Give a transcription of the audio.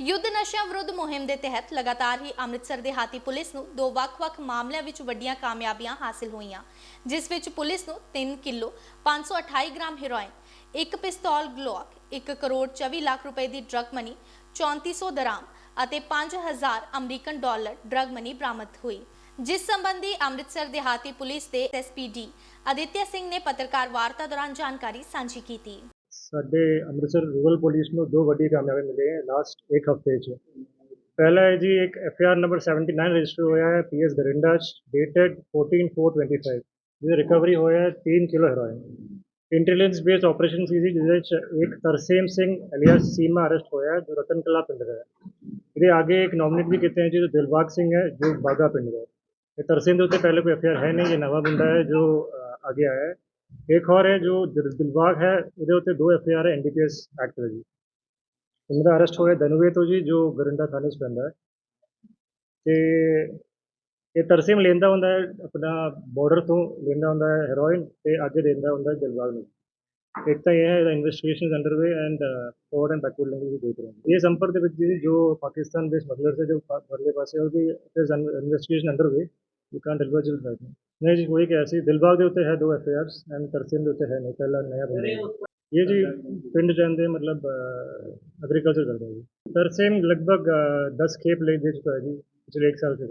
ਯੁੱਧ ਨਸ਼ਿਆਂ ਵਿਰੁੱਧ ਮੁਹਿੰਮ ਦੇ ਤਹਿਤ ਲਗਾਤਾਰ ਹੀ ਅੰਮ੍ਰਿਤਸਰ ਦੇ ਹਾਤੀ ਪੁਲਿਸ ਨੂੰ ਦੋ ਵੱਖ-ਵੱਖ ਮਾਮਲਿਆਂ ਵਿੱਚ ਵੱਡੀਆਂ ਕਾਮਯਾਬੀਆਂ ਹਾਸਲ ਹੋਈਆਂ, ਜਿਸ ਵਿੱਚ ਪੁਲਿਸ ਨੂੰ 3 ਕਿਲੋ 528 ਗ੍ਰਾਮ ਹੈਰੋਇਨ, ਇੱਕ ਪਿਸਤੌਲ ਗਲੋਕ 1 ਕਰੋੜ 24 ਲੱਖ ਰੁਪਏ ਦੀ ਡਰਗ ਮਨੀ 3400 ਦਰਾਮ ਅਤੇ 5000 ਅਮਰੀਕਨ ਡਾਲਰ ਡਰਗ ਮਨੀ ਬਰਾਮਦ ਹੋਈ। ਜਿਸ ਸੰਬੰਧੀ ਅੰਮ੍ਰਿਤਸਰ ਦਿਹਾਤੀ ਪੁਲਿਸ ਦੇ ਐਸਪੀਡੀ ਅਦਿੱਤਿਆ ਸਿੰਘ ਨੇ ਪੱਤਰਕਾਰ ਵਾਰਤਾ ਦੌਰਾਨ ਜਾਣਕਾਰੀ ਸਾਂਝੀ ਕੀਤੀ। ਸਾਡੇ ਅੰਮ੍ਰਿਤਸਰ ਰੂਰਲ ਪੁਲਿਸ ਨੂੰ ਦੋ ਵੱਡੀ ਕਾਮਯਾਬੀ ਮਿਲੇ ਹੈ ਲਾਸਟ ਇੱਕ ਹਫ਼ਤੇ 'ਚ ਪਹਿਲਾ ਹੈ ਜੀ ਇੱਕ ਐਫ ਆਰ ਨੰਬਰ 79 ਰਜਿਸਟਰ ਹੋਇਆ ਹੈ ਪੀ ਐਸ ਗਰਿੰਡਾ 'ਚ ਡੇਟਡ 14425 ਜਿਹਦੇ ਰਿਕਵਰੀ ਹੋਇਆ ਹੈ 3 kilo heroin intelligence based operation ਸੀ ਜੀ ਜਿਹਦੇ 'ਚ ਇੱਕ ਤਰਸੇਮ ਸਿੰਘ ਅਲੀਅਸ ਸੀਮਾ ਅਰੈਸਟ ਹੋਇਆ ਹੈ, ਜੋ ਰਤਨ ਕਲਾ ਪਿੰਡ ਦਾ ਹੈ ਇਹਦੇ ਅੱਗੇ ਇੱਕ ਨੋਮੀਨੇਟ ਵੀ ਕੀਤੇ ਹੈ ਜੀ ਜੋ ਦਿਲਬਾਗ ਸਿੰਘ ਹੈ ਜੋ ਬਾਗਾ ਪਿੰਡ ਦਾ ਹੈ ਇਹ ਤਰਸੇਮ ਦੇ ਉੱਤੇ ਪਹਿਲੇ ਕੋਈ ਐਫ ਹੈ ਨਹੀਂ ਇਹ ਨਵਾਂ ਮੁੰਡਾ ਹੈ ਜੋ ਅ, ਅੱਗੇ ਆਇਆ ਹੈ ਇੱਕ ਹੋਰ ਹੈ ਜੋ ਦਿਲ- ਦਿਲਬਾਗ ਹੈ, ਉਹਦੇ ਉੱਤੇ ਦੋ ਐਫ ਆਰ ਹੈ ਐਨਡੀਪੀਐਸ ਐਕਟ ਦਾ ਜੀ। ਉਹਨਾਂ ਦਾ ਅਰੈਸਟ ਹੋਇਆ ਦਨੂਵੇ ਤੋਂ ਜੀ, ਜੋ ਗਰਿੰਡਾ ਥਾਣੇ 'ਚ ਪੈਂਦਾ ਹੈ। ਤੇ ਇਹ ਤਰਸੇਮ ਲੈਂਦਾ ਹੁੰਦਾ ਹੈ, ਆਪਣਾ ਬਾਰਡਰ ਤੋਂ ਲੈਂਦਾ ਹੁੰਦਾ ਹੈ ਹੈਰੋਇਨ ਤੇ ਅੱਗੇ ਦਿੰਦਾ ਹੁੰਦਾ ਹੈ ਦਿਲਬਾਗ ਨੂੰ। ਇੱਕ ਤਾਂ ਇਹ ਹੈ, ਇਹਦਾ investigation underway and forward and backward link ਦੇਖ ਰਹੇ ਹਾਂ। ਇਹ ਸੰਪਰਕ ਦੇ ਵਿੱਚ ਜੀ ਜੋ ਪਾਕਿਸਤਾਨ ਦੇ ਸਮਗਲਰ ਸੇ ਜੋ ਪਰਲੇ ਪਾਸੇ ਉਹਦੀ investigation underway you can deliver ਜਲ ਨਹੀਂ ਜੀ ਕੋਈ ਕਿਹਾ ਸੀ, ਦਿਲਬਾਗ ਦੇ ਉੱਤੇ ਹੈ ਦੋ ਐਫ ਆਰਸ ਐਂਡ ਤਰਸੇਮ ਦੇ ਉੱਤੇ ਹੈ ਨਹੀਂ, ਪਹਿਲਾ ਨया ਬੰਦਾ ਇਹ ਜੀ, ਪਿੰਡ ਜਾਂਦੇ ਮਤਲਬ ਐਗਰੀਕਲਚਰ ਕਰਦਾ ਜੀ। ਤਰਸੇਮ ਲਗਭਗ 10 ਖੇਪ ਲੈ ਦੇ ਚੁੱਕਾ ਹੈ ਜੀ, ਪਿਛਲੇ 1 ਸਾਲ से